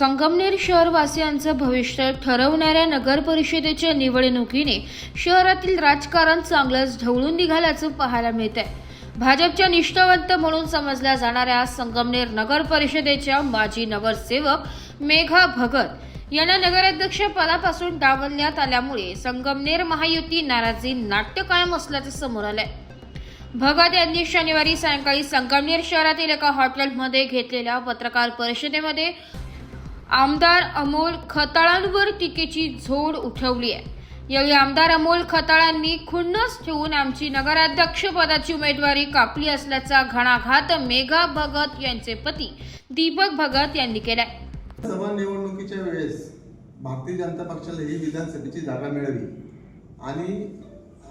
संगमनेर शहरवासियांचं भविष्य ठरवणाऱ्या नगर परिषदेच्या निवडणुकीने शहरातील राजकारण चांगलंच ढवळून निघाल्याचं पाहायला मिळत आहे भाजपच्या निष्ठावंत म्हणून समजल्या जाणाऱ्या संगमनेर नगर परिषदेच्या माजी नगरसेवक मेघा भगत यांना नगराध्यक्ष पदापासून डावलण्यात आल्यामुळे संगमनेर महायुती नाराजी नाट्य कायम असल्याचं समोर आलंय. भगत यांनी शनिवारी सायंकाळी संगमनेर शहरातील एका हॉटेलमध्ये घेतलेल्या पत्रकार परिषदेमध्ये आमदार अमोल खताळांवर टीकेची झोड उठवली आहे. यावेळी आमदार अमोल खताळांनी खुन्नस ठेवून आमची नगराध्यक्ष पदाची उमेदवारी कापली असल्याचा घणाघात मेघा भगत यांचे पती दीपक भगत यांनी केलाय. सभा निवडणुकीच्या वेळेस भारतीय जनता पक्षाला ही विधानसभेची जागा मिळाली आणि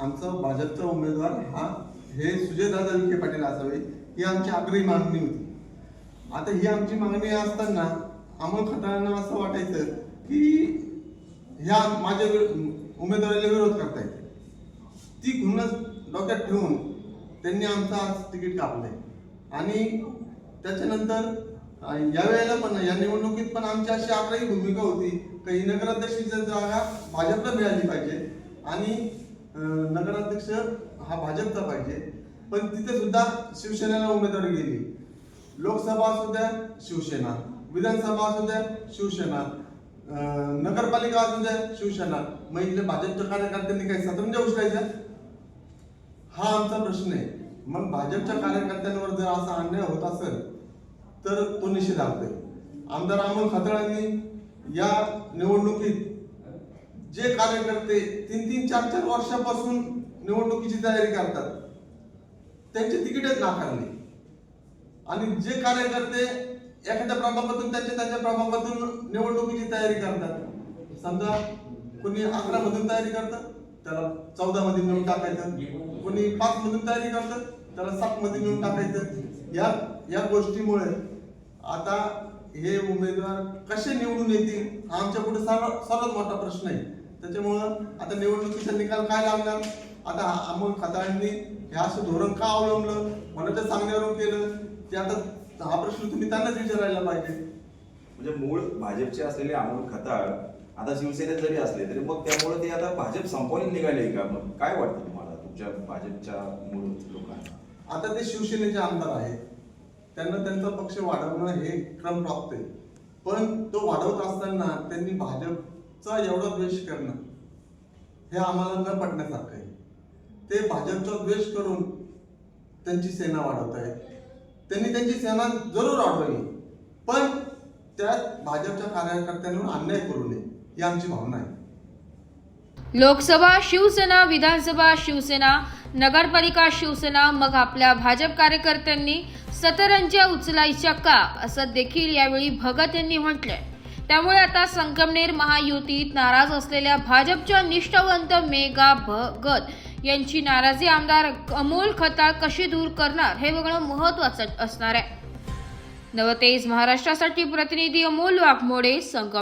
आमचा भाजपचा उमेदवार हा हे सुजयदादा विखे पाटील असावे ही आमची आग्रही मागणी होती. आता ही आमची मागणी असताना अमोल खताळांना असं वाटायचं की ह्या माझ्या उमेदवाराला उमेदवारीला विरोध करतायत ती घुणच डोक्यात ठेवून त्यांनी आमचं आज तिकीट कापलंय. आणि त्याच्यानंतर यावेळेला या वेळेला पण या निवडणुकीत पण आमची अशी आपली भूमिका होती की ही नगराध्यक्षाची जागा भाजपला मिळाली पाहिजे आणि नगराध्यक्ष हा भाजपचा पाहिजे. पण तिथे सुद्धा शिवसेनेला उमेदवारी गेली. लोकसभा सुद्धा शिवसेना. विधानसभा असू द्या शिवसेना नगरपालिका असू द्या शिवसेना. मग इथले भाजपच्या कार्यकर्त्यांनी काही सतरंजा उचलायच्या हा आमचा प्रश्न आहे. मग भाजपच्या कार्यकर्त्यांवर जर असा अन्याय होत असेल तर तो निषेधार्थ आहे. आमदार अमोल खतळांनी या निवडणुकीत जे कार्यकर्ते तीन तीन चार चार वर्षापासून निवडणुकीची तयारी करतात त्यांची तिकीटच नाकारली. आणि जे कार्यकर्ते एखाद्या प्रभागातून त्यांच्या त्यांच्या प्रभागातून निवडणुकीची तयारी करतात. समजा कोणी अकरा मधून तयारी करतं त्याला चौदा मध्ये नेऊन टाकायचं. कोणी पाच मधून तयारी करतं त्याला सात मध्ये नेऊन टाकायचं. या या गोष्टीमुळे आता हे उमेदवार कसे निवडून येतील हा आमच्या पुढे सर्व सर्वात मोठा प्रश्न आहे. त्याच्यामुळं आता निवडणुकीचा निकाल काय लागणार? आता हा अमोल खताळांनी हे असं धोरण का अवलंबलं? कोणाच्या सांगण्यावरून केलं. ते आता हा प्रश्न तुम्ही त्यांनाच विचारायला पाहिजे. म्हणजे मूळ भाजपचे असलेले अमोल खताळ आता शिवसेनेत जरी असले तरी मग त्यामुळे ते आता भाजप संपवून निघाले का? मग काय वाटतं तुम्हाला तुमच्या भाजपच्या मूळ लोकांना? आता ते शिवसेनेचे आमदार आहेत. त्यांना त्यांचा पक्ष वाढवणं हे क्रम प्राप्त आहे. पण तो वाढवत असताना त्यांनी भाजपचा एवढा द्वेष करणं हे आम्हाला न पटण्यासारखं आहे. ते भाजपचा द्वेष करून त्यांची सेना वाढवत आहेत त्यांनी त्यांची सेना जरूर अडवली पण त्यात भाजपच्या कार्यकर्त्यांवर अन्याय करू नये ही आमची भावना आहे. लोकसभा शिवसेना विधानसभा शिवसेना नगरपालिका शिवसेना मग आपल्या भाजप कार्यकर्त्यांनी सतरंज्या उचलायच्या का असं देखील यावेळी भगत यांनी म्हटलंय. त्यामुळे आता संगमनेर महायुतीत नाराज असलेल्या भाजपच्या निष्ठावंत मेघा भगत यांची नाराजी आमदार अमोल खताळ कशी दूर करणार हे बघणं महत्वाचं असणार आहे. नवतेज महाराष्ट्रासाठी प्रतिनिधी अमोल वाघमोडे संगम